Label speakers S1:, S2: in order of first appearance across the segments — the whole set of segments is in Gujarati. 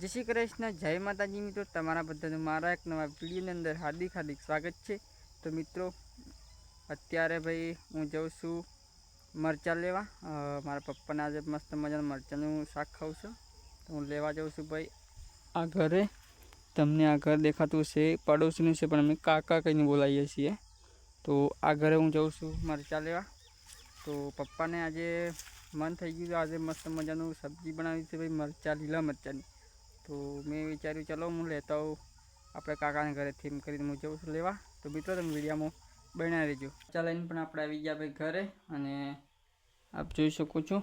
S1: જય શ્રી કૃષ્ણ, જય માતાજી મિત્રો. તમારા બધાનું મારા એક નવા વિડીયોની અંદર હાર્દિક હાર્દિક સ્વાગત છે. તો મિત્રો, અત્યારે ભાઈ હું જાઉં છું મરચાં લેવા. મારા પપ્પાને આજે મસ્ત મજાનું મરચાંનું શાક ખાઉં છું. તો હું લેવા જાઉં છું ભાઈ. આ ઘરે તમને આ ઘર દેખાતું છે પડોશીનું છે, પણ અમે કાકા કહીને બોલાવીએ છીએ. તો આ ઘરે હું જાઉં છું મરચાં લેવા. તો પપ્પાને આજે મન થઈ ગયું આજે મસ્ત મજાનું સબ્જી બનાવી છે ભાઈ, મરચાં, લીલા મરચાંની. તો મેં વિચાર્યું, ચલો હું લેતો આવું. આપણે કાકાને ઘરેથી એમ કરીને હું જઉં છું. લેવા? તો મિત્રો, તમે વિડીયામાં બનાવી રહેજો. ચાલીને પણ આપણે આવી ગયા ભાઈ ઘરે અને આપ જોઈ શકો છો.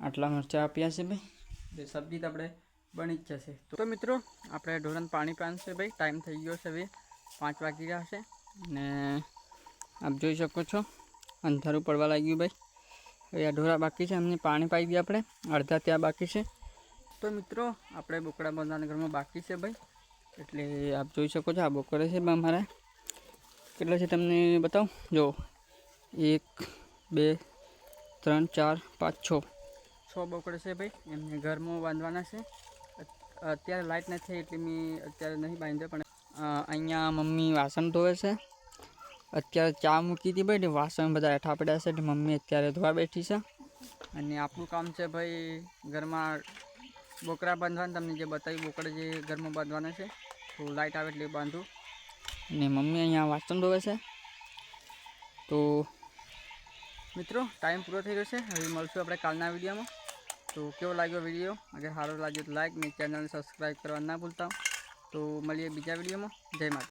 S1: આટલા મરચાં આપ્યા છે ભાઈ. સબ્જી તો આપણે બની જ જશે. તો મિત્રો, આપણે ઢોરણ પાણી પાનશે ભાઈ. ટાઈમ થઈ ગયો છે હવે પાંચ વાગી રહ્યા છે. અને આપ જોઈ શકો છો, અંધારું પડવા લાગ્યું ભાઈ. હવે આ ઢોરા બાકી છે. એમને પાણી પાઈ દઈએ આપણે. અડધા ત્યાં બાકી છે. તો મિત્રો, આપણે બોકડા બાંધવાના ઘરમાં બાકી છે ભાઈ. એટલે આપ જોઈ શકો છો આ બોકડે છે મારા. કેટલા છે તમને બતાવું? જો, એક, બે, ત્રણ, ચાર, પાંચ, છ. છ બોકડે છે ભાઈ. એમને ઘરમાં બાંધવાના છે. અત્યારે લાઇટ નથી એટલે મેં અત્યારે નહીં બાંધ્યો, પણ અહીંયા મમ્મી વાસણ ધોવે છે. અત્યારે ચા મૂકી હતી ભાઈ વાસણ બધા હેઠા પડ્યા છે, એટલે મમ્મી અત્યારે ધોવા બેઠી છે. અને આપણું કામ છે ભાઈ, ઘરમાં બોકરા બાંધવાના, તમને જે બતાવ્યું, બોકડા જે ઘરમાં બાંધવાના છે, તો લાઇટ આવે એટલે બાંધું. ને મમ્મી અહીંયા વાસણ ધોવે છે. તો મિત્રો ટાઈમ પૂરો થઈ ગયો છે. હવે મળશું આપણે કાલના વિડીયોમાં. તો કેવો લાગ્યો વીડિયો? અગર સારો લાગ્યો તો લાઈક ને ચેનલને સબસ્ક્રાઈબ કરવા ના ભૂલતા. તો મળીએ બીજા વિડીયોમાં. જય માતા